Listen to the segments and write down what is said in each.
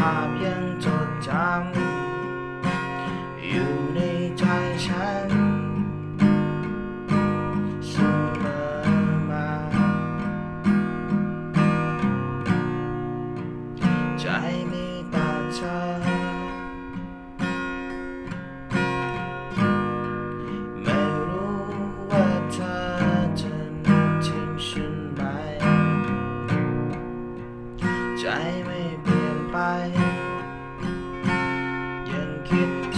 ภาพยังจดจำอยู่ในใจฉันเสมอมา ใจมี ยังคิด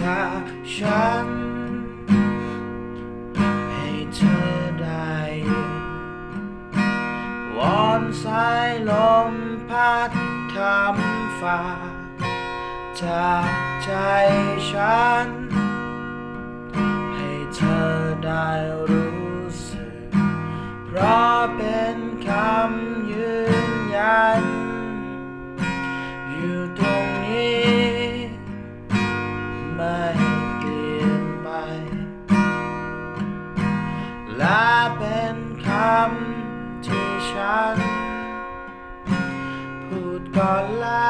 จากฉัน ให้เธอได้วอนสายลมพัดคำฝากจากใจฉัน ให้เธอได้รู้สึก เพราะเป็นคำัน พูดก่อนแล้ว